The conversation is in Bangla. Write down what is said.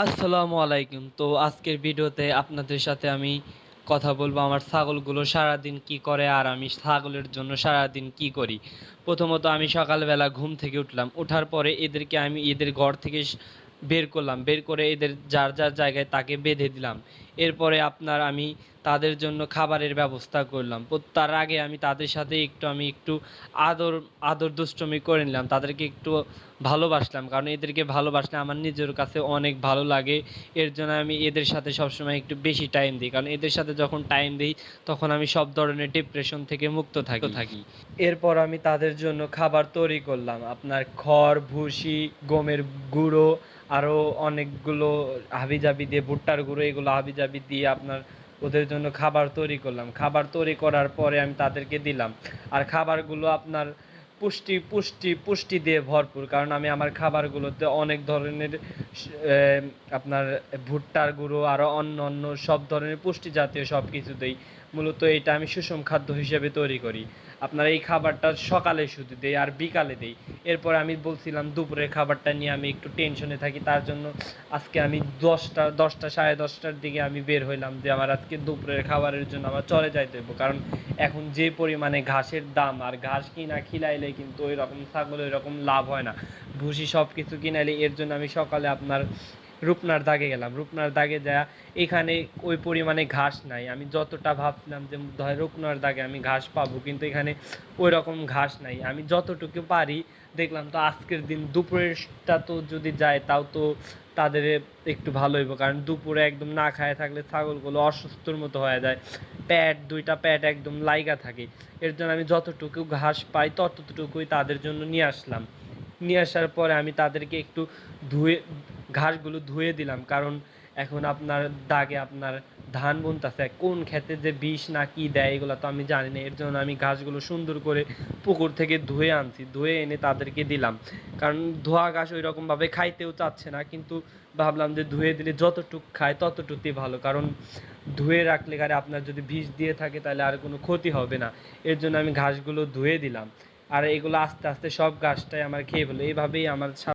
আসসালামু আলাইকুম। তো আজকের ভিডিওতে আপনাদের সাথে আমি কথা বলব আমার ছাগলগুলো সারাদিন কি করে আর আমি ছাগলের জন্য সারাদিন কি করি। প্রথমত আমি সকালবেলা ঘুম থেকে উঠলাম। ওঠার পরে এদেরকে আমি এদের ঘর থেকে বের করলাম। বের করে এদের যার যার জায়গায় তাকে বেঁধে দিলাম। এরপরে আপনার আমি তাদের জন্য খাবারের ব্যবস্থা করলাম। তার আগে আমি তাদের সাথে একটু আমি একটু আদর আদর দুষ্টমি করে নিলাম। তাদেরকে একটু ভালোবাসলাম। কারণ এদেরকে ভালোবাসলে আমার নিজের কাছে অনেক ভালো লাগে। এর জন্য আমি এদের সাথে সবসময় একটু বেশি টাইম দিই। কারণ এদের সাথে যখন টাইম দিই তখন আমি সব ধরনের ডিপ্রেশন থেকে মুক্ত থাকি। থাকি। এরপর আমি তাদের জন্য খাবার তৈরি করলাম। আপনার খড় ভুসি গমের গুঁড়ো আরও অনেকগুলো হাবিজাবি দিয়ে ভুট্টার গুঁড়ো এগুলো হাবিজাবি দিয়ে আপনার ওদের জন্য খাবার তৈরি করলাম। খাবার তৈরি করার পরে আমি তাদেরকে দিলাম। আর খাবারগুলো আপনার পুষ্টি পুষ্টি পুষ্টি দিয়ে ভরপুর। কারণ আমি আমার খাবারগুলোতে অনেক ধরনের আপনার ভুট্টার গুঁড়ো আরও অন্য অন্য সব ধরনের পুষ্টি জাতীয় সব কিছু দিই। মূলত এটা আমি সুষম খাদ্য হিসেবে তৈরি করি। আপনার এই খাবারটা সকালে শুধু দেই আর বিকালে দেই। এরপর আমি বলছিলাম দুপুরের খাবারটা নিয়ে আমি একটু টেনশনে থাকি, তার জন্য আজকে আমি দশটা দশটা, সাড়ে দশটার দিকে আমি বের হইলাম যে আমার আজকে দুপুরের খাবারের জন্য আমার চলে যাইতে হইব। কারণ এখন যে পরিমাণে ঘাসের দাম আর ঘাস কিনা খিলাইলে কিন্তু ওই রকম ছাগল ওই রকম লাভ হয় না। ভুসি সব কিছু কিনাইলে এর জন্য আমি সকালে আপনার রূপনার দাগে গেলাম। রূপনার দাগে যা এখানে ওই পরিমাণে ঘাস নাই। আমি যতটা ভাবছিলাম যে, ধর রূপনার দাগে আমি ঘাস পাবো, কিন্তু এখানে ওই রকম ঘাস নাই। আমি যতটুকু পারি, দেখলাম তো আজকের দিন দুপুরেরটা তো যদি যায়, তাও তো তাদের একটু ভালো হইব। কারণ দুপুরে একদম না খায় থাকলে ছাগলগুলো অসুস্থর মতো হয়ে যায়। প্যাট, দুইটা প্যাট একদম লাইগা থাকে। এর জন্য আমি যতটুকু ঘাস পাই, ততটুকুই তাদের জন্য নিয়ে আসলাম। নিয়ে আসার পরে আমি তাদেরকে একটু ধুয়ে ঘাসগুলো ধুয়ে দিলাম, কারণ এখন আপনার দাগে আপনার ধান বুনতেছে। কোন ক্ষেতে যে বিষ না কি দেয় এগুলো তো আমি জানি না, এর জন্য আমি ঘাসগুলো সুন্দর করে পুকুর থেকে ধুয়ে আনছি, ধুয়ে এনে তাদেরকে দিলাম। কারণ ধোয়া ঘাস ওই রকমভাবে খাইতেও চাচ্ছে না, কিন্তু ভাবলাম যে ধুয়ে দিলে যতটুক খায় ততটুকুই ভালো, কারণ ধুয়ে রাখলে গাড়ি আপনার যদি বিষ দিয়ে থাকে তাহলে আর কোনো ক্ষতি হবে না। এর জন্য আমি ঘাসগুলো ধুয়ে দিলাম। আর এগুলো আস্তে আস্তে সব ঘাসটাই আমার খেয়ে ফেলো এইভাবেই আমার